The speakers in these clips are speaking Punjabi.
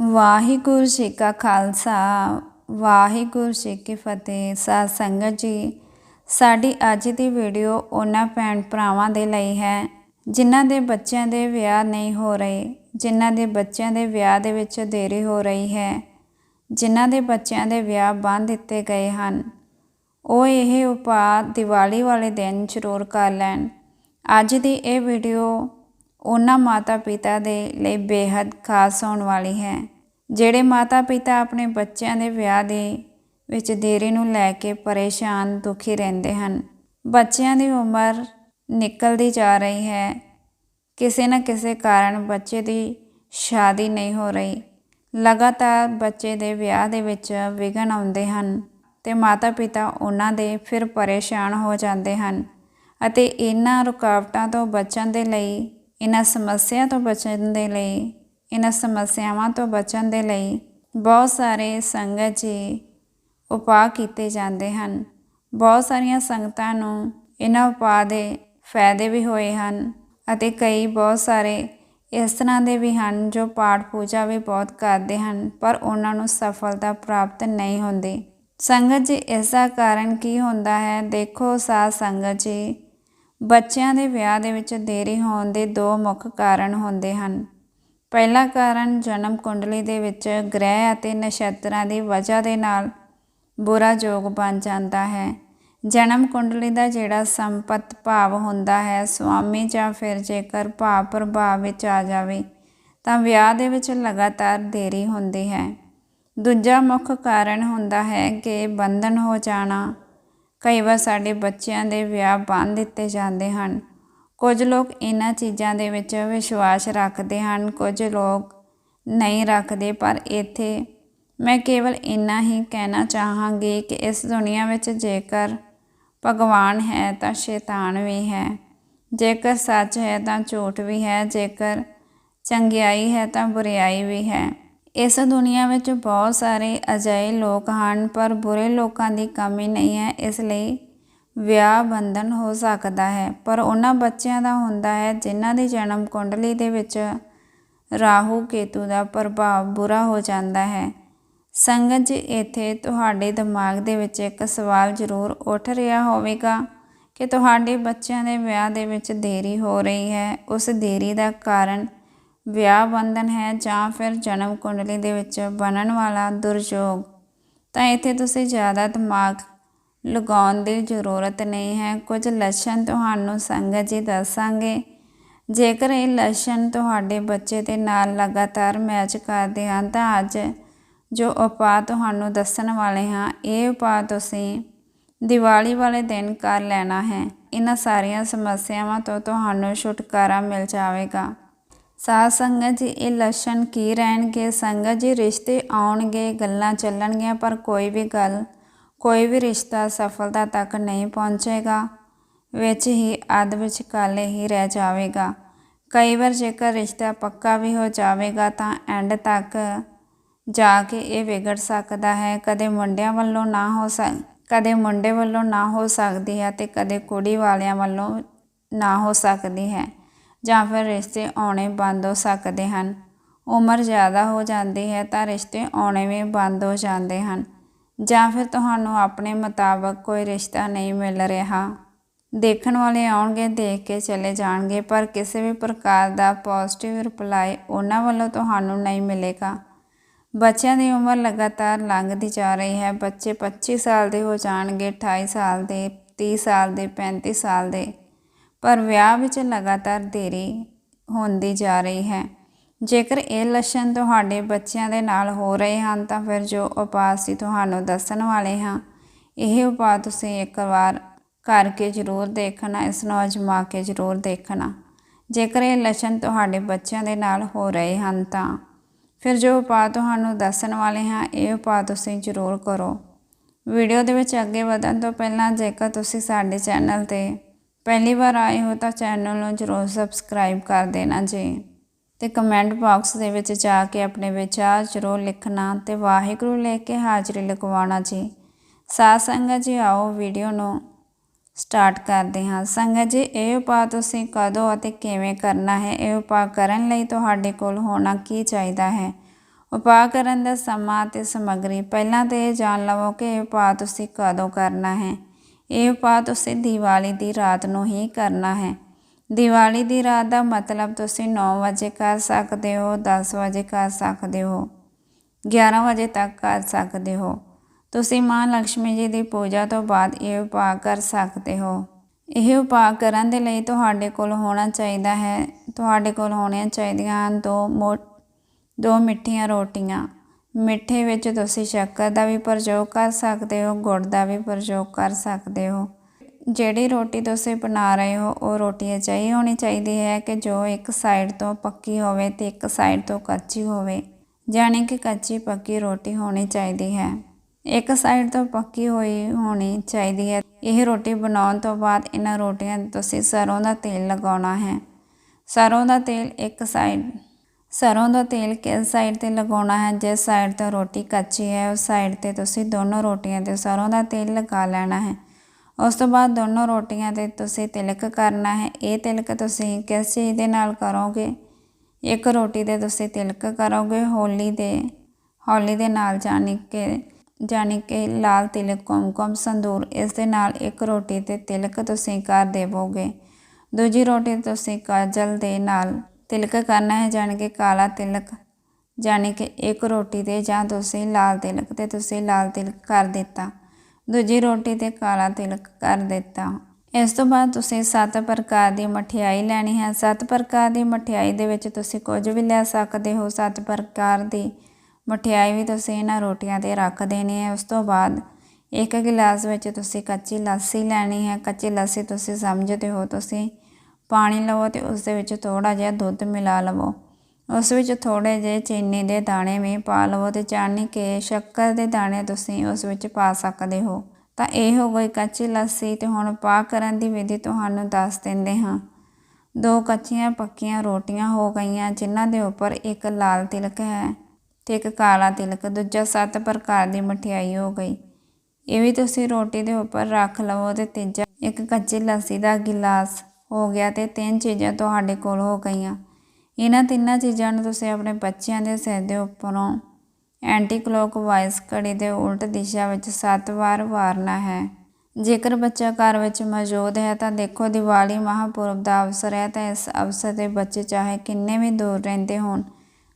ਵਾਹਿਗੁਰੂ ਜੀ ਕਾ ਖਾਲਸਾ, ਵਾਹਿਗੁਰੂ ਜੀ ਕੀ ਫਤਿਹ। ਸਾਧ ਸੰਗਤ ਜੀ, ਸਾਡੀ ਅੱਜ ਦੀ ਵੀਡੀਓ ਉਹਨਾਂ ਭੈਣ ਭਰਾਵਾਂ ਦੇ ਲਈ ਹੈ, ਜਿਨ੍ਹਾਂ ਦੇ ਬੱਚਿਆਂ ਦੇ ਵਿਆਹ ਨਹੀਂ ਹੋ ਰਹੇ, ਜਿਨ੍ਹਾਂ ਦੇ ਬੱਚਿਆਂ ਦੇ ਵਿਆਹ ਦੇ ਵਿੱਚ ਦੇਰੀ ਹੋ ਰਹੀ ਹੈ, ਜਿਨ੍ਹਾਂ ਦੇ ਬੱਚਿਆਂ ਦੇ ਵਿਆਹ ਬੰਦ ਦਿੱਤੇ ਗਏ ਹਨ। ਉਹ ਇਹ ਉਪਾਅ ਦੀਵਾਲੀ ਵਾਲੇ ਦਿਨ ਜ਼ਰੂਰ ਕਰ ਲੈਣ। ਅੱਜ ਦੀ ਇਹ ਵੀਡੀਓ ਉਹਨਾਂ ਮਾਤਾ ਪਿਤਾ ਦੇ ਲਈ ਬੇहद ਖਾਸ ਹੋਣ ਵਾਲੀ ਹੈ, ਜਿਹੜੇ ਮਾਤਾ ਪਿਤਾ ਆਪਣੇ ਬੱਚਿਆਂ ਦੇ ਵਿਆਹ ਦੇ ਵਿੱਚ ਦੇਰੀ ਨੂੰ ਲੈ ਕੇ ਪਰੇਸ਼ਾਨ, ਦੁਖੀ ਰਹਿੰਦੇ ਹਨ। ਬੱਚਿਆਂ ਦੀ ਉਮਰ ਨਿਕਲਦੀ ਜਾ ਰਹੀ ਹੈ। ਕਿਸੇ ਨਾ ਕਿਸੇ ਕਾਰਨ ਬੱਚੇ ਦੀ ਸ਼ਾਦੀ ਨਹੀਂ ਹੋ ਰਹੀ। ਲਗਾਤਾਰ ਬੱਚੇ ਦੇ ਵਿਆਹ ਦੇ ਵਿੱਚ ਵਿਘਨ ਆਉਂਦੇ ਹਨ ਤੇ ਮਾਤਾ ਪਿਤਾ ਉਹਨਾਂ ਦੇ ਫਿਰ ਪਰੇਸ਼ਾਨ ਹੋ ਜਾਂਦੇ ਹਨ ਅਤੇ ਇਹਨਾਂ ਰੁਕਾਵਟਾਂ ਤੋਂ ਬਚਣ ਦੇ ਲਈ ਇਹਨਾਂ ਸਮੱਸਿਆ ਤੋਂ ਬਚਣ ਦੇ ਲਈ, ਇਹਨਾਂ ਸਮੱਸਿਆਵਾਂ ਤੋਂ ਬਚਣ ਦੇ ਲਈ ਬਹੁਤ ਸਾਰੇ ਸੰਗਤ ਜੀ ਉਪਾਅ ਕੀਤੇ ਜਾਂਦੇ ਹਨ। ਬਹੁਤ ਸਾਰੀਆਂ ਸੰਗਤਾਂ ਨੂੰ ਇਹਨਾਂ ਉਪਾਅ ਦੇ ਫਾਇਦੇ ਵੀ ਹੋਏ ਹਨ ਅਤੇ ਕਈ ਬਹੁਤ ਸਾਰੇ ਇਸ ਤਰ੍ਹਾਂ ਦੇ ਵੀ ਹਨ ਜੋ ਪਾਠ ਪੂਜਾ ਵੀ ਬਹੁਤ ਕਰਦੇ ਹਨ, ਪਰ ਉਹਨਾਂ ਨੂੰ ਸਫਲਤਾ ਪ੍ਰਾਪਤ ਨਹੀਂ ਹੁੰਦੀ। ਸੰਗਤ ਜੀ, ਇਸ ਦਾ ਕਾਰਨ ਕੀ ਹੁੰਦਾ ਹੈ? ਦੇਖੋ ਸਾਧ ਸੰਗਤ ਜੀ ਬੱਚਿਆਂ ਦੇ ਵਿਆਹ ਦੇ ਵਿੱਚ ਦੇਰੀ ਹੋਣ ਦੇ ਦੋ ਮੁੱਖ ਕਾਰਨ ਹੁੰਦੇ ਹਨ। ਪਹਿਲਾ ਕਾਰਨ ਜਨਮ ਕੁੰਡਲੀ ਦੇ ਵਿੱਚ ਗ੍ਰਹਿ ਅਤੇ ਨਛੱਤਰਾਂ ਦੀ ਵਜ੍ਹਾ ਦੇ ਨਾਲ ਬੁਰਾ ਯੋਗ ਬਣ ਜਾਂਦਾ ਹੈ। ਜਨਮ ਕੁੰਡਲੀ ਦਾ ਜਿਹੜਾ ਸੰਪਤ ਭਾਵ ਹੁੰਦਾ ਹੈ, ਸੁਆਮੀ ਜਾਂ ਫਿਰ ਜੇਕਰ ਭਾਵ ਪ੍ਰਭਾਵ ਵਿੱਚ ਆ ਜਾਵੇ, ਤਾਂ ਵਿਆਹ ਦੇ ਵਿੱਚ ਲਗਾਤਾਰ ਦੇਰੀ ਹੁੰਦੀ ਹੈ। ਦੂਜਾ ਮੁੱਖ ਕਾਰਨ ਹੁੰਦਾ ਹੈ ਕਿ ਬੰਧਨ ਹੋ ਜਾਣਾ। ਕਈ ਵਾਰ ਸਾਡੇ ਬੱਚਿਆਂ ਦੇ ਵਿਆਹ ਬੰਨ ਦਿੱਤੇ ਜਾਂਦੇ ਹਨ। ਕੁਝ ਲੋਕ ਇਹਨਾਂ ਚੀਜ਼ਾਂ ਦੇ ਵਿੱਚ ਵਿਸ਼ਵਾਸ ਰੱਖਦੇ ਹਨ, ਕੁਝ ਲੋਕ ਨਹੀਂ ਰੱਖਦੇ, ਪਰ ਇੱਥੇ ਮੈਂ ਕੇਵਲ ਇੰਨਾ ਹੀ ਕਹਿਣਾ ਚਾਹਾਂਗੀ ਕਿ ਇਸ ਦੁਨੀਆ ਵਿੱਚ ਜੇਕਰ ਭਗਵਾਨ ਹੈ ਤਾਂ ਸ਼ੈਤਾਨ ਵੀ ਹੈ। ਜੇਕਰ ਸੱਚ ਹੈ ਤਾਂ ਝੂਠ ਵੀ ਹੈ। ਜੇਕਰ ਚੰਗਿਆਈ ਹੈ ਤਾਂ ਬੁਰੀਾਈ ਵੀ ਹੈ। ਇਸ ਦੁਨੀਆ ਵਿੱਚ ਬਹੁਤ ਸਾਰੇ ਅਜਿਹੇ ਲੋਕ ਹਨ, ਪਰ ਬੁਰੇ ਲੋਕਾਂ ਦੀ ਕਮੀ ਨਹੀਂ ਹੈ, ਇਸ ਲਈ ਵਿਆਹ ਬੰਧਨ ਹੋ ਸਕਦਾ ਹੈ। ਪਰ ਉਹਨਾਂ ਬੱਚਿਆਂ ਦਾ ਹੁੰਦਾ ਹੈ, ਜਿਨ੍ਹਾਂ ਦੀ ਜਨਮ ਕੁੰਡਲੀ ਦੇ ਵਿੱਚ ਰਾਹੂ ਕੇਤੂ ਦਾ ਪ੍ਰਭਾਵ ਬੁਰਾ ਹੋ ਜਾਂਦਾ ਹੈ। ਸੰਗਤ, ਜੀ ਇੱਥੇ ਤੁਹਾਡੇ ਦਿਮਾਗ ਦੇ ਵਿੱਚ ਇੱਕ ਸਵਾਲ ਜ਼ਰੂਰ ਉੱਠ ਰਿਹਾ ਹੋਵੇਗਾ ਕਿ ਤੁਹਾਡੇ ਬੱਚਿਆਂ ਦੇ ਵਿਆਹ ਦੇ ਵਿੱਚ ਦੇਰੀ ਹੋ ਰਹੀ ਹੈ, ਉਸ ਦੇਰੀ ਦਾ ਕਾਰਨ ਵਿਆਹ ਬੰਧਨ ਹੈ ਜਾਂ ਫਿਰ ਜਨਮ ਕੁੰਡਲੀ ਦੇ ਵਿੱਚ ਬਣਨ ਵਾਲਾ ਦੁਰਯੋਗ, ਤਾਂ ਇੱਥੇ ਤੁਸੀਂ ਜ਼ਿਆਦਾ ਦਿਮਾਗ ਲਗਾਉਣ ਦੀ ਜ਼ਰੂਰਤ ਨਹੀਂ ਹੈ। ਕੁਝ ਲੱਛਣ ਤੁਹਾਨੂੰ ਸੰਗਤ ਜੀ ਦੱਸਾਂਗੇ। ਜੇਕਰ ਇਹ ਲੱਛਣ ਤੁਹਾਡੇ ਬੱਚੇ ਦੇ ਨਾਲ ਲਗਾਤਾਰ ਮੈਚ ਕਰਦੇ ਹਨ, ਤਾਂ ਅੱਜ ਜੋ ਉਪਾਅ ਤੁਹਾਨੂੰ ਦੱਸਣ ਵਾਲੇ ਹਾਂ, ਇਹ ਉਪਾਅ ਤੁਸੀਂ ਦੀਵਾਲੀ ਵਾਲੇ ਦਿਨ ਕਰ ਲੈਣਾ ਹੈ। ਇਹਨਾਂ ਸਾਰੀਆਂ ਸਮੱਸਿਆਵਾਂ ਤੋਂ ਤੁਹਾਨੂੰ ਛੁਟਕਾਰਾ ਮਿਲ ਜਾਵੇਗਾ। ਸਾਧ ਸੰਗਤ ਜੀ, ਇਹ ਲੱਛਣ ਕੀ ਰਹਿਣਗੇ? ਸੰਗਤ ਜੀ, ਰਿਸ਼ਤੇ ਆਉਣਗੇ, ਗੱਲਾਂ ਚੱਲਣਗੀਆਂ, ਪਰ ਕੋਈ ਵੀ ਗੱਲ, ਕੋਈ ਵੀ ਰਿਸ਼ਤਾ ਸਫਲਤਾ ਤੱਕ ਨਹੀਂ ਪਹੁੰਚੇਗਾ। ਵਿੱਚ ਹੀ ਅੱਧ ਵਿਚਕਾਲੇ ਹੀ ਰਹਿ ਜਾਵੇਗਾ। ਕਈ ਵਾਰ ਜੇਕਰ ਰਿਸ਼ਤਾ ਪੱਕਾ ਵੀ ਹੋ ਜਾਵੇਗਾ, ਤਾਂ ਐਂਡ ਤੱਕ ਜਾ ਕੇ ਇਹ ਵਿਗੜ ਸਕਦਾ ਹੈ। ਕਦੇ ਮੁੰਡਿਆਂ ਵੱਲੋਂ ਨਾ ਹੋ ਸਕ, ਕਦੇ ਮੁੰਡੇ ਵੱਲੋਂ ਨਾ ਹੋ ਸਕਦੀ ਹੈ ਤੇ ਕਦੇ ਕੁੜੀ ਵਾਲਿਆਂ ਵੱਲੋਂ ਨਾ ਹੋ ਸਕਦੀ ਹੈ। ਜਾਂ ਫਿਰ ਰਿਸ਼ਤੇ ਆਉਣੇ ਬੰਦ ਹੋ ਸਕਦੇ ਹਨ। ਉਮਰ ਜ਼ਿਆਦਾ ਹੋ ਜਾਂਦੀ ਹੈ ਤਾਂ ਰਿਸ਼ਤੇ ਆਉਣੇ ਵੀ ਬੰਦ ਹੋ ਜਾਂਦੇ ਹਨ। ਜਾਂ ਫਿਰ ਤੁਹਾਨੂੰ ਆਪਣੇ ਮੁਤਾਬਕ ਕੋਈ ਰਿਸ਼ਤਾ ਨਹੀਂ ਮਿਲ ਰਿਹਾ। ਦੇਖਣ ਵਾਲੇ ਆਉਣਗੇ, ਦੇਖ ਕੇ ਚਲੇ ਜਾਣਗੇ, ਪਰ ਕਿਸੇ ਵੀ ਪ੍ਰਕਾਰ ਦਾ ਪੋਜ਼ਿਟਿਵ ਰਿਪਲਾਈ ਉਹਨਾਂ ਵੱਲੋਂ ਤੁਹਾਨੂੰ ਨਹੀਂ ਮਿਲੇਗਾ। ਬੱਚਿਆਂ ਦੀ ਉਮਰ ਲਗਾਤਾਰ ਲੰਘਦੀ ਜਾ ਰਹੀ ਹੈ। ਬੱਚੇ 25 ਸਾਲ ਦੇ ਹੋ ਜਾਣਗੇ 28 ਸਾਲ ਦੇ 30 ਸਾਲ ਦੇ 35 ਸਾਲ ਦੇ। ਪਰ ਵਿਆਹ ਵਿੱਚ ਲਗਾਤਾਰ ਦੇਰੀ ਹੁੰਦੀ ਜਾ ਰਹੀ ਹੈ। ਜੇਕਰ ਇਹ ਲੱਛਣ ਤੁਹਾਡੇ ਬੱਚਿਆਂ ਦੇ ਨਾਲ ਹੋ ਰਹੇ ਹਨ, ਤਾਂ ਫਿਰ ਜੋ ਉਪਾਅ ਅਸੀਂ ਤੁਹਾਨੂੰ ਦੱਸਣ ਵਾਲੇ ਹਾਂ, ਇਹ ਉਪਾਅ ਤੁਸੀਂ ਇੱਕ ਵਾਰ ਕਰਕੇ ਜ਼ਰੂਰ ਦੇਖਣਾ, ਇਸ ਨੂੰ ਅਜਮਾ ਕੇ ਜ਼ਰੂਰ ਦੇਖਣਾ। ਜੇਕਰ ਇਹ ਲੱਛਣ ਤੁਹਾਡੇ ਬੱਚਿਆਂ ਦੇ ਨਾਲ ਹੋ ਰਹੇ ਹਨ, ਤਾਂ ਫਿਰ ਜੋ ਉਪਾਅ ਤੁਹਾਨੂੰ ਦੱਸਣ ਵਾਲੇ ਹਾਂ, ਇਹ ਉਪਾਅ ਤੁਸੀਂ ਜ਼ਰੂਰ ਕਰੋ। ਵੀਡੀਓ ਦੇ ਵਿੱਚ ਅੱਗੇ ਵਧਣ ਤੋਂ ਪਹਿਲਾਂ ਜੇਕਰ ਤੁਸੀਂ ਸਾਡੇ ਚੈਨਲ ਤੇ ਪਹਿਲੀ ਵਾਰ ਆਏ ਹੋ ਤਾਂ ਚੈਨਲ ਨੂੰ ਜ਼ਰੂਰ ਸਬਸਕ੍ਰਾਈਬ ਕਰ ਦੇਣਾ ਜੀ ਤੇ ਕਮੈਂਟ ਬਾਕਸ ਦੇ ਵਿੱਚ ਜਾ ਕੇ ਆਪਣੇ ਵਿਚਾਰ ਜ਼ਰੂਰ ਲਿਖਣਾ ਤੇ ਵਾਹਿਗੁਰੂ ਲੈ ਕੇ ਹਾਜ਼ਰੀ ਲਗਵਾਉਣਾ ਜੀ। ਸਾਧ ਸੰਗਤ ਜੀ, ਆਓ ਵੀਡੀਓ ਨੂੰ ਸਟਾਰਟ ਕਰਦੇ ਹਾਂ। ਸੰਗਤ ਜੀ, ਇਹ ਉਪਾਅ ਤੁਸੀਂ ਕਦੋਂ ਅਤੇ ਕਿਵੇਂ ਕਰਨਾ ਹੈ? ਇਹ ਉਪਾਅ ਕਰਨ ਲਈ ਤੁਹਾਡੇ ਕੋਲ ਹੋਣਾ ਕੀ ਚਾਹੀਦਾ ਹੈ? ਉਪਾਅ ਕਰਨ ਦਾ ਸਮਾਂ ਅਤੇ ਸਮੱਗਰੀ, ਪਹਿਲਾਂ ਤੇ ਇਹ ਜਾਣ ਲਵੋ ਕਿ ਇਹ ਉਪਾਅ ਤੁਸੀਂ ਕਦੋਂ ਕਰਨਾ ਹੈ। ਇਹ ਉਪਾਅ ਤੁਸੀਂ ਦੀਵਾਲੀ ਦੀ ਰਾਤ ਨੂੰ ਹੀ ਕਰਨਾ ਹੈ। ਦੀਵਾਲੀ ਦੀ ਰਾਤ ਦਾ ਮਤਲਬ ਤੁਸੀਂ 9 ਵਜੇ ਕਰ ਸਕਦੇ ਹੋ 10 ਵਜੇ ਕਰ ਸਕਦੇ ਹੋ 11 ਵਜੇ ਤੱਕ ਕਰ ਸਕਦੇ ਹੋ। ਤੁਸੀਂ ਮਾਂ ਲక్ష్ਮੀ ਜੀ ਦੀ ਪੂਜਾ ਤੋਂ ਬਾਅਦ ਇਹ ਉਪਾਅ ਕਰ ਸਕਦੇ ਹੋ। ਇਹ ਉਪਾਅ ਕਰਨ ਦੇ ਲਈ ਤੁਹਾਡੇ ਕੋਲ ਹੋਣਾ ਚਾਹੀਦਾ ਹੈ। ਤੁਹਾਡੇ ਕੋਲ ਹੋਣੀਆਂ ਚਾਹੀਦੀਆਂ ਹਨ ਦੋ ਮੋ, ਦੋ ਮਿੱਠੀਆਂ ਰੋਟੀਆਂ। ਮਿੱਠੇ ਵਿੱਚ ਤੁਸੀਂ ਸ਼ੱਕਰ ਦਾ ਵੀ ਪ੍ਰਯੋਗ ਕਰ ਸਕਦੇ ਹੋ, ਗੁੜ ਦਾ ਵੀ ਪ੍ਰਯੋਗ ਕਰ ਸਕਦੇ ਹੋ। ਜਿਹੜੀ ਰੋਟੀ ਤੁਸੀਂ ਬਣਾ ਰਹੇ ਹੋ, ਉਹ ਰੋਟੀ ਅਜਿਹੀ ਹੋਣੀ ਚਾਹੀਦੀ ਹੈ ਕਿ ਜੋ ਇੱਕ ਸਾਈਡ ਤੋਂ ਪੱਕੀ ਹੋਵੇ ਤੇ ਇੱਕ ਸਾਈਡ ਤੋਂ ਕੱਚੀ ਹੋਵੇ, ਜਾਣੀ ਕਿ ਕੱਚੀ ਪੱਕੀ ਰੋਟੀ ਹੋਣੀ ਚਾਹੀਦੀ ਹੈ। ਇੱਕ ਸਾਈਡ ਤੋਂ ਪੱਕੀ ਹੋਈ ਹੋਣੀ ਚਾਹੀਦੀ ਹੈ। ਇਹ ਰੋਟੀ ਬਣਾਉਣ ਤੋਂ ਬਾਅਦ ਇਹਨਾਂ ਰੋਟੀਆਂ ਤੁਸੀਂ ਸਰੋਂ ਦਾ ਤੇਲ ਲਗਾਉਣਾ ਹੈ। ਸਰੋਂ ਦਾ ਤੇਲ ਇੱਕ ਸਾਈਡ ਸਰੋਂ ਦਾ ਤੇਲ ਕਿਸ ਸਾਈਡ ਤੇ ਲਗਾਉਣਾ ਹੈ? ਜਿਸ ਸਾਈਡ ਤੋਂ ਰੋਟੀ ਕੱਚੀ ਹੈ, ਉਸ ਸਾਈਡ ਤੇ ਤੁਸੀਂ ਦੋਨੋਂ ਰੋਟੀਆਂ ਤੇ ਸਰੋਂ ਦਾ ਤੇਲ ਲਗਾ ਲੈਣਾ ਹੈ। ਉਸ ਤੋਂ ਬਾਅਦ ਦੋਨੋਂ ਰੋਟੀਆਂ ਤੇ ਤੁਸੀਂ ਤਿਲਕ ਕਰਨਾ ਹੈ। ਇਹ ਤਿਲਕ ਤੁਸੀਂ ਕਿਸ ਚੀਜ਼ ਦੇ ਨਾਲ ਕਰੋਗੇ? ਇੱਕ ਰੋਟੀ ਤੇ ਤੁਸੀਂ ਤਿਲਕ ਕਰੋਗੇ ਹੋਲੀ ਦੇ ਹੋਲੀ ਦੇ ਨਾਲ, ਜਾਣੀ ਕਿ ਜਾਣੀ ਕਿ ਲਾਲ ਤਿਲਕ, ਕੁਮਕੁਮ, ਸੰਦੂਰ, ਇਸ ਦੇ ਨਾਲ ਇੱਕ ਰੋਟੀ ਤੇ ਤਿਲਕ ਤੁਸੀਂ ਕਰ ਦੇਵੋਗੇ। ਦੂਜੀ ਰੋਟੀ ਤੁਸੀਂ ਕਾਜਲ ਦੇ ਨਾਲ ਤਿਲਕ ਕਰਨਾ ਹੈ ਜਾਣੀ ਕਿ ਕਾਲਾ ਤਿਲਕ, ਜਾਣੀ ਕਿ ਇੱਕ ਰੋਟੀ ਤੇ ਜਾਂ ਤੁਸੀਂ ਲਾਲ ਤਿਲਕ ਤੇ ਤੁਸੀਂ ਲਾਲ ਤਿਲਕ ਕਰ ਦਿੱਤਾ। ਦੂਜੀ ਰੋਟੀ ਤੇ ਕਾਲਾ ਤਿਲਕ ਕਰ ਦਿੱਤਾ। ਇਸ ਤੋਂ ਬਾਅਦ ਤੁਸੀਂ ਸੱਤ ਪ੍ਰਕਾਰ ਦੀ ਮਠਿਆਈ ਲੈਣੀ ਹੈ। ਸੱਤ ਪ੍ਰਕਾਰ ਦੀ ਮਠਿਆਈ ਦੇ ਵਿੱਚ ਤੁਸੀਂ ਕੁਝ ਵੀ ਲੈ ਸਕਦੇ ਹੋ। ਸੱਤ ਪ੍ਰਕਾਰ ਦੀ ਮਠਿਆਈ ਵੀ ਤੁਸੀਂ ਇਹਨਾਂ ਰੋਟੀਆਂ ਤੇ ਰੱਖ ਦੇਣੀ ਹੈ। ਉਸ ਤੋਂ ਬਾਅਦ ਇੱਕ ਗਿਲਾਸ ਵਿੱਚ ਤੁਸੀਂ ਕੱਚੀ ਲੱਸੀ ਲੈਣੀ ਹੈ। ਕੱਚੀ ਲੱਸੀ ਤੁਸੀਂ ਸਮਝਦੇ ਹੋ ਤੁਸੀਂ ਪਾਣੀ ਲਵੋ ਤੇ ਉਸ ਦੇ ਵਿੱਚ ਥੋੜਾ ਜਿਹਾ ਦੁੱਧ ਮਿਲਾ ਲਵੋ। ਉਸ ਵਿੱਚ ਥੋੜੇ ਜਿਹੇ ਚੀਨੀ ਦੇ ਦਾਣੇ ਵੀ ਪਾ ਲਵੋ ਤੇ ਚਾਹਨੀ ਕਿ ਸ਼ੱਕਰ ਦੇ ਦਾਣੇ ਤੁਸੀਂ ਉਸ ਵਿੱਚ ਪਾ ਸਕਦੇ ਹੋ। ਤਾਂ ਇਹ ਹੋ ਗਈ ਕੱਚੀ ਲੱਸੀ ਤੇ ਹੁਣ ਪਾ ਕਰਨ ਦੀ ਵਿਧੀ ਤੁਹਾਨੂੰ ਦੱਸ ਦਿੰਦੇ ਹਾਂ। ਦੋ ਕੱਚੀਆਂ ਪੱਕੀਆਂ ਰੋਟੀਆਂ ਹੋ ਗਈਆਂ ਜਿਨ੍ਹਾਂ ਦੇ ਉੱਪਰ ਇੱਕ ਲਾਲ ਤਿਲਕ ਹੈ ਤੇ ਇੱਕ ਕਾਲਾ ਤਿਲਕ, ਦੂਜਾ ਸੱਤ ਪ੍ਰਕਾਰ ਦੀ ਮਠਿਆਈ ਹੋ ਗਈ। ਇਹ ਵੀ ਤੁਸੀਂ ਰੋਟੀ ਦੇ ਉੱਪਰ ਰੱਖ ਲਵੋ ਤੇ ਤੀਜਾ ਇੱਕ ਕੱਚੀ ਲੱਸੀ ਦਾ ਗਿਲਾਸ। ਹੋ ਗਿਆ ਤੇ ਤਿੰਨ ਚੀਜ਼ਾਂ ਤੁਹਾਡੇ ਕੋਲ ਹੋ ਗਈਆਂ। ਇਹਨਾਂ ਤਿੰਨਾਂ ਚੀਜ਼ਾਂ ਨੂੰ ਤੁਸੀਂ ਆਪਣੇ ਬੱਚਿਆਂ ਦੇ ਸਿਰ ਦੇ ਉੱਪਰੋਂ ਐਂਟੀ ਕਲੋਕਵਾਈਜ਼ ਘੜੀ ਦੇ ਉਲਟ ਦਿਸ਼ਾ ਵਿੱਚ 7 ਵਾਰ ਵਾਰਨਾ ਹੈ। ਜੇਕਰ ਬੱਚਾ ਘਰ ਵਿੱਚ ਮੌਜੂਦ ਹੈ ਤਾਂ ਦੇਖੋ, ਦੀਵਾਲੀ ਮਹਾਪੁਰਬ ਦਾ ਅਵਸਰ ਹੈ ਤਾਂ ਇਸ ਅਵਸਰ ਤੇ ਬੱਚੇ ਚਾਹੇ ਕਿੰਨੇ ਵੀ ਦੂਰ ਰਹਿੰਦੇ ਹੋਣ,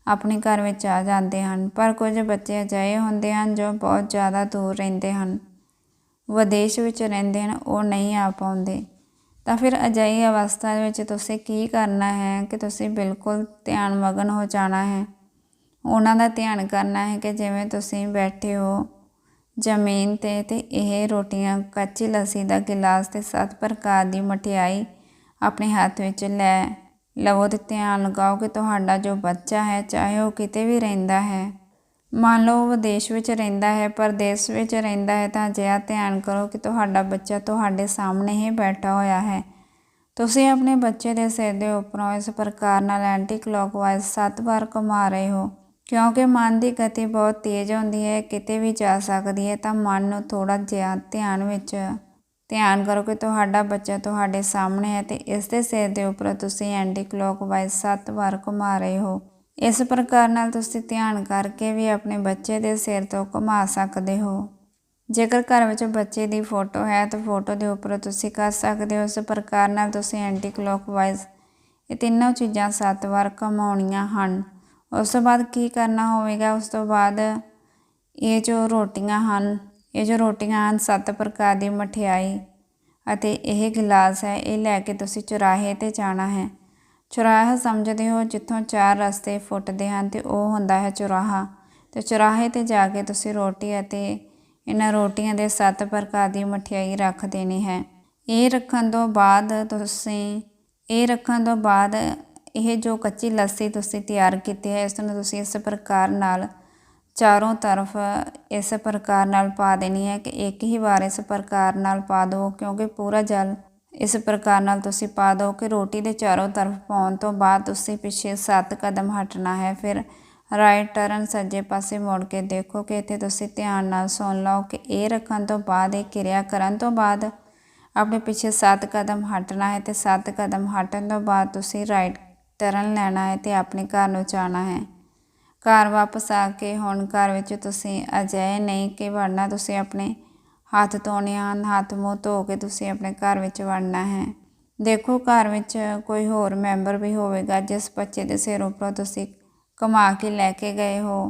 ਆਪਣੇ ਘਰ ਵਿੱਚ ਆ ਜਾਂਦੇ ਹਨ। ਪਰ ਕੁਝ ਬੱਚੇ ਅਜਿਹੇ ਹੁੰਦੇ ਹਨ ਜੋ ਬਹੁਤ ਜ਼ਿਆਦਾ ਦੂਰ ਰਹਿੰਦੇ ਹਨ। ਵਿਦੇਸ਼ ਵਿੱਚ ਰਹਿੰਦੇ ਹਨ, ਉਹ ਨਹੀਂ ਆ ਪਾਉਂਦੇ। ਤਾਂ ਫਿਰ ਅਜਿਹੀ ਅਵਸਥਾ ਵਿੱਚ ਤੁਸੀਂ ਕੀ ਕਰਨਾ ਹੈ ਕਿ ਤੁਸੀਂ ਬਿਲਕੁਲ ਧਿਆਨ ਮਗਨ ਹੋ ਜਾਣਾ ਹੈ? ਉਹਨਾਂ ਦਾ ਧਿਆਨ ਕਰਨਾ ਹੈ ਕਿ ਜਿਵੇਂ ਤੁਸੀਂ ਬੈਠੇ ਹੋ ਜ਼ਮੀਨ ਤੇ ਤੇ ਇਹ ਰੋਟੀਆਂ ਕੱਚੀ ਲੱਸੀ ਦਾ ਗਿਲਾਸ ਤੇ ਸੱਤ ਪ੍ਰਕਾਰ ਦੀ ਮਠਿਆਈ ਆਪਣੇ ਹੱਥ ਵਿੱਚ ਲੈ ਲਵੋ ਤੇ ਧਿਆਨ ਲਗਾਓ ਕਿ ਤੁਹਾਡਾ ਜੋ ਬੱਚਾ ਹੈ, ਚਾਹੇ ਉਹ ਕਿਤੇ ਵੀ ਰਹਿੰਦਾ ਹੈ। ਮੰਨ ਲਓ ਵਿਦੇਸ਼ ਵਿੱਚ ਰਹਿੰਦਾ ਹੈ ਪਰ ਦੇਸ਼ ਵਿੱਚ ਰਹਿੰਦਾ ਹੈ, ਤਾਂ ਅਜਿਹਾ ਧਿਆਨ ਕਰੋ ਕਿ ਤੁਹਾਡਾ ਬੱਚਾ ਤੁਹਾਡੇ ਸਾਹਮਣੇ ਹੀ ਬੈਠਾ ਹੋਇਆ ਹੈ। ਤੁਸੀਂ ਆਪਣੇ ਬੱਚੇ ਦੇ ਸਿਰ ਦੇ ਉੱਪਰੋਂ ਇਸ ਪ੍ਰਕਾਰ ਨਾਲ ਐਂਟੀ ਕਲੋਕਵਾਈਜ਼ ਸੱਤ ਵਾਰ ਘੁਮਾ ਰਹੇ ਹੋ। ਕਿਉਂਕਿ ਮਨ ਦੀ ਗਤੀ ਬਹੁਤ ਤੇਜ਼ ਹੁੰਦੀ ਹੈ, ਕਿਤੇ ਵੀ ਜਾ ਸਕਦੀ ਹੈ, ਤਾਂ ਮਨ ਨੂੰ ਥੋੜਾ ਜਿਹਾ ਧਿਆਨ ਵਿੱਚ, ਧਿਆਨ ਕਰੋ ਕਿ ਤੁਹਾਡਾ ਬੱਚਾ ਤੁਹਾਡੇ ਸਾਹਮਣੇ ਹੈ ਤੇ ਇਸ ਦੇ ਸਿਰ ਦੇ ਉੱਪਰ ਤੁਸੀਂ ਐਂਟੀ ਕਲੋਕਵਾਈਜ਼ ਸੱਤ ਵਾਰ ਘੁਮਾ ਰਹੇ ਹੋ। ਇਸ ਪ੍ਰਕਾਰ ਨਾਲ ਤੁਸੀਂ ਧਿਆਨ ਕਰਕੇ ਵੀ ਆਪਣੇ ਬੱਚੇ ਦੇ ਸਿਰ ਤੋਂ ਘੁਮਾ ਸਕਦੇ ਹੋ। ਜੇਕਰ ਘਰ ਵਿੱਚ ਬੱਚੇ ਦੀ ਫੋਟੋ ਹੈ, ਤਾਂ ਫੋਟੋ ਦੇ ਉੱਪਰ ਤੁਸੀਂ ਕਰ ਸਕਦੇ ਹੋ। ਇਸ ਪ੍ਰਕਾਰ ਨਾਲ ਤੁਸੀਂ ਐਂਟੀ ਕਲੋਕਵਾਈਜ਼ ਇਹ ਤਿੰਨੋਂ ਚੀਜ਼ਾਂ ਸੱਤ ਵਾਰ ਘਮਾਉਣੀਆਂ ਹਨ। ਉਸ ਤੋਂ ਬਾਅਦ ਕੀ ਕਰਨਾ ਹੋਵੇਗਾ? ਉਸ ਤੋਂ ਬਾਅਦ ਇਹ ਜੋ ਰੋਟੀਆਂ ਹਨ, ਇਹ ਜੋ ਰੋਟੀਆਂ ਹਨ, ਸੱਤ ਪ੍ਰਕਾਰ ਦੀ ਮਠਿਆਈ ਅਤੇ ਇਹ ਗਿਲਾਸ ਹੈ, ਇਹ ਲੈ ਕੇ ਤੁਸੀਂ ਚੁਰਾਹੇ ਤੇ ਜਾਣਾ ਹੈ। ਚੁਰਾਹਾ ਸਮਝਦੇ ਹੋ ਜਿੱਥੋਂ ਚਾਰ ਰਸਤੇ ਫੁੱਟਦੇ ਹਨ ਤੇ ਉਹ ਹੁੰਦਾ ਹੈ ਚੁਰਾਹਾ। ਤੇ ਚੁਰਾਹੇ ਤੇ ਜਾ ਕੇ ਤੁਸੀਂ ਰੋਟੀ ਅਤੇ ਇਹਨਾਂ ਰੋਟੀਆਂ ਦੇ ਸੱਤ ਪ੍ਰਕਾਰ ਦੀ ਮਠਿਆਈ ਰੱਖ ਦੇਣੀ ਹੈ। ਇਹ ਰੱਖਣ ਤੋਂ ਬਾਅਦ ਤੁਸੀਂ, ਇਹ ਰੱਖਣ ਤੋਂ ਬਾਅਦ ਇਹ ਜੋ ਕੱਚੀ ਲੱਸੀ ਤੁਸੀਂ ਤਿਆਰ ਕੀਤੀ ਹੈ, ਇਸ ਨੂੰ ਤੁਸੀਂ ਇਸ ਪ੍ਰਕਾਰ ਨਾਲ ਚਾਰੋਂ ਤਰਫ ਇਸ ਪ੍ਰਕਾਰ ਨਾਲ ਪਾ ਦੇਣੀ ਹੈ ਕਿ ਇੱਕ ਹੀ ਵਾਰ ਇਸ ਪ੍ਰਕਾਰ ਨਾਲ ਪਾ ਦਿਓ ਕਿਉਂਕਿ ਪੂਰਾ ਜਲ ਇਸ ਪ੍ਰਕਾਰ ਨਾਲ ਤੁਸੀਂ ਪਾ ਦਿਓ ਕਿ ਰੋਟੀ ਦੇ ਚਾਰੋਂ ਤਰਫ ਪਾਉਣ ਤੋਂ ਬਾਅਦ ਤੁਸੀਂ ਪਿੱਛੇ 7 ਕਦਮ ਹਟਣਾ ਹੈ। ਫਿਰ ਰਾਈਟ ਟਰਨ ਸੱਜੇ ਪਾਸੇ ਮੁੜ ਕੇ ਦੇਖੋ ਕਿ ਇੱਥੇ ਤੁਸੀਂ ਧਿਆਨ ਨਾਲ ਸੁਣ ਲਓ ਕਿ ਇਹ ਰੱਖਣ ਤੋਂ ਬਾਅਦ, ਇਹ ਕਿਰਿਆ ਕਰਨ ਤੋਂ ਬਾਅਦ ਆਪਣੇ ਪਿੱਛੇ 7 ਕਦਮ ਹਟਣਾ ਹੈ ਤੇ 7 ਕਦਮ ਹਟਣ ਤੋਂ ਬਾਅਦ ਤੁਸੀਂ ਰਾਈਟ ਟਰਨ ਲੈਣਾ ਹੈ ਤੇ ਆਪਣੇ ਘਰ ਨੂੰ ਜਾਣਾ ਹੈ। ਘਰ ਵਾਪਸ ਆ ਕੇ ਹੁਣ ਘਰ ਵਿੱਚ ਤੁਸੀਂ ਅਜਿਹੇ ਨਹੀਂ ਕਿ ਵੜਨਾ ਤੁਸੀਂ ਆਪਣੇ ਹੱਥ ਧੋਣੇ ਹਨ ਹੱਥ ਮੂੰਹ ਧੋ ਕੇ ਤੁਸੀਂ ਆਪਣੇ ਘਰ ਵਿੱਚ ਵੜਨਾ ਹੈ। ਦੇਖੋ, ਘਰ ਵਿੱਚ ਕੋਈ ਹੋਰ ਮੈਂਬਰ ਵੀ ਹੋਵੇਗਾ, ਜਿਸ ਬੱਚੇ ਦੇ ਸਿਰ ਉੱਪਰੋਂ ਤੁਸੀਂ ਕਮਾ ਕੇ ਲੈ ਕੇ ਗਏ ਹੋ।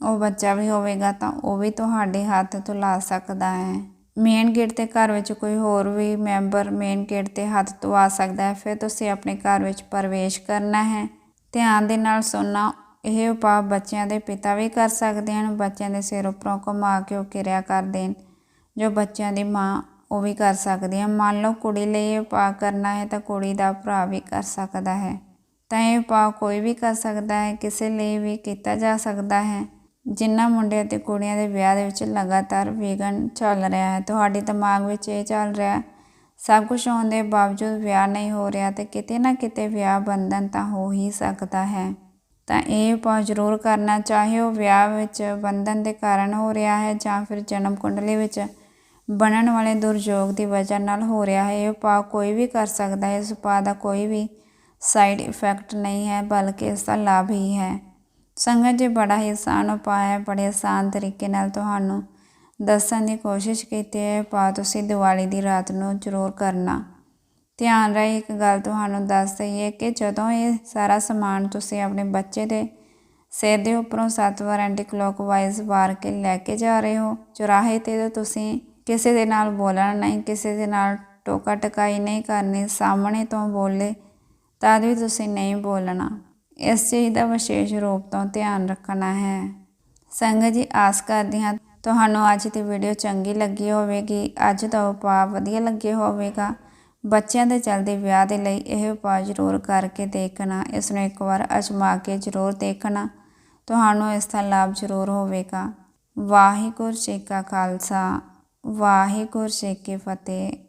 ਉਹ ਬੱਚਾ ਵੀ ਹੋਵੇਗਾ ਤਾਂ ਉਹ ਵੀ ਤੁਹਾਡੇ ਹੱਥ ਤੋਂ ਲਾ ਸਕਦਾ ਹੈ। ਮੇਨ ਗੇਟ ਤੇ ਘਰ ਵਿੱਚ ਕੋਈ ਹੋਰ ਵੀ ਮੈਂਬਰ ਮੇਨ ਗੇਟ ਤੇ ਹੱਥ ਧੁਆ ਸਕਦਾ ਹੈ। ਫਿਰ ਤੁਸੀਂ ਆਪਣੇ ਘਰ ਵਿੱਚ ਪ੍ਰਵੇਸ਼ ਕਰਨਾ ਹੈ। ਧਿਆਨ ਦੇ ਨਾਲ ਸੁਣਨਾ, ਇਹ ਉਪਾਅ ਬੱਚਿਆਂ ਦੇ ਪਿਤਾ ਵੀ ਕਰ ਸਕਦੇ ਹਨ। ਬੱਚਿਆਂ ਦੇ ਸਿਰ ਉੱਪਰੋਂ ਘੁਮਾ ਕੇ ਉਹ ਕਿਰਿਆ ਕਰ ਦੇਣ। ਜੋ ਬੱਚਿਆਂ ਦੀ ਮਾਂ ਉਹ ਵੀ ਕਰ ਸਕਦੀ ਹੈ। ਮੰਨ ਲਓ ਕੁੜੀ ਲਈ ਇਹ ਉਪਾਅ ਕਰਨਾ ਹੈ ਤਾਂ ਕੁੜੀ ਦਾ ਭਰਾ ਵੀ ਕਰ ਸਕਦਾ ਹੈ। ਤਾਂ ਇਹ ਉਪਾਅ ਕੋਈ ਵੀ ਕਰ ਸਕਦਾ ਹੈ, ਕਿਸੇ ਲਈ ਵੀ ਕੀਤਾ ਜਾ ਸਕਦਾ ਹੈ। ਜਿਨ੍ਹਾਂ ਮੁੰਡਿਆਂ ਤੇ ਕੁੜੀਆਂ ਦੇ ਵਿਆਹ ਦੇ ਵਿੱਚ ਲਗਾਤਾਰ ਵਿਘਨ ਚੱਲ ਰਿਹਾ ਹੈ, ਤੁਹਾਡੇ ਦਿਮਾਗ ਵਿੱਚ ਇਹ ਚੱਲ ਰਿਹਾ ਸਭ ਕੁਝ ਹੋਣ ਦੇ ਬਾਵਜੂਦ ਵਿਆਹ ਨਹੀਂ ਹੋ ਰਿਹਾ ਤੇ ਕਿਤੇ ਨਾ ਕਿਤੇ ਵਿਆਹ ਬੰਧਨ ਤਾਂ ਹੋ ਹੀ ਸਕਦਾ ਹੈ। ਤਾਂ ਇਹ ਉਪਾਅ ਜ਼ਰੂਰ ਕਰਨਾ, ਚਾਹੇ ਉਹ ਵਿਆਹ ਵਿੱਚ ਬੰਧਨ ਦੇ ਕਾਰਨ ਹੋ ਰਿਹਾ ਹੈ ਜਾਂ ਫਿਰ ਜਨਮ ਕੁੰਡਲੀ ਵਿੱਚ ਬਣਨ ਵਾਲੇ ਦੁਰਯੋਗ ਦੀ ਵਜ੍ਹਾ ਨਾਲ ਹੋ ਰਿਹਾ ਹੈ। ਇਹ ਉਪਾਅ ਕੋਈ ਵੀ ਕਰ ਸਕਦਾ ਹੈ। ਇਸ ਉਪਾਅ ਦਾ ਕੋਈ ਵੀ ਸਾਈਡ ਇਫੈਕਟ ਨਹੀਂ ਹੈ, ਬਲਕਿ ਇਸ ਦਾ ਲਾਭ ਹੀ ਹੈ। ਸੰਗਤ ਜੀ, ਬੜਾ ਹੀ ਆਸਾਨ ਉਪਾਅ ਹੈ। ਬੜੇ ਆਸਾਨ ਤਰੀਕੇ ਨਾਲ ਤੁਹਾਨੂੰ ਦੱਸਣ ਦੀ ਕੋਸ਼ਿਸ਼ ਕੀਤੀ ਹੈ। ਉਪਾਅ ਤੁਸੀਂ ਦੀਵਾਲੀ ਦੀ ਰਾਤ ਨੂੰ ਜ਼ਰੂਰ ਕਰਨਾ। ਧਿਆਨ ਰਹੇ ਇੱਕ ਗੱਲ ਤੁਹਾਨੂੰ ਦੱਸ ਦਈਏ ਕਿ ਜਦੋਂ ਇਹ ਸਾਰਾ ਸਮਾਨ ਤੁਸੀਂ ਆਪਣੇ ਬੱਚੇ ਦੇ ਸਿਰ ਦੇ ਉੱਪਰੋਂ ਸੱਤ ਵਾਰ ਐਂਟੀ ਕਲੋਕਵਾਈਜ਼ ਵਾਰ ਕੇ ਲੈ ਕੇ ਜਾ ਰਹੇ ਹੋ, ਚੁਰਾਹੇ ਤੇ ਤੁਸੀਂ ਕਿਸੇ ਦੇ ਨਾਲ ਬੋਲਣਾ ਨਹੀਂ, ਕਿਸੇ ਦੇ ਨਾਲ ਟੋਕਾ ਟਕਾਈ ਨਹੀਂ ਕਰਨੀ, ਸਾਹਮਣੇ ਤੋਂ ਬੋਲੇ ਤਦ ਵੀ ਤੁਸੀਂ ਨਹੀਂ ਬੋਲਣਾ। ਇਸ ਚੀਜ਼ ਦਾ ਵਿਸ਼ੇਸ਼ ਰੂਪ ਤੋਂ ਧਿਆਨ ਰੱਖਣਾ ਹੈ। ਸੰਗਤ ਜੀ, ਆਸ ਕਰਦੀ ਹਾਂ ਤੁਹਾਨੂੰ ਅੱਜ ਦੀ ਵੀਡੀਓ ਚੰਗੀ ਲੱਗੀ ਹੋਵੇਗੀ। ਅੱਜ ਦਾ ਉਪਾਅ ਵਧੀਆ ਲੱਗਿਆ ਹੋਵੇਗਾ। ਬੱਚਿਆਂ ਦੇ ਚਲਦੇ ਵਿਆਹ ਦੇ ਲਈ ਇਹ ਉਪਾਅ ਜ਼ਰੂਰ ਕਰਕੇ ਦੇਖਣਾ। ਇਸ ਨੂੰ ਇੱਕ ਵਾਰ ਅਜ਼ਮਾ ਕੇ ਜ਼ਰੂਰ ਦੇਖਣਾ। ਤੁਹਾਨੂੰ ਇਸ ਦਾ ਲਾਭ ਜ਼ਰੂਰ ਹੋਵੇਗਾ। ਵਾਹਿਗੁਰੂ ਜੀ ਕਾ ਖਾਲਸਾ। ਵਾਹਿਗੁਰੂ ਜੀ ਕੀ ਫਤਿਹ।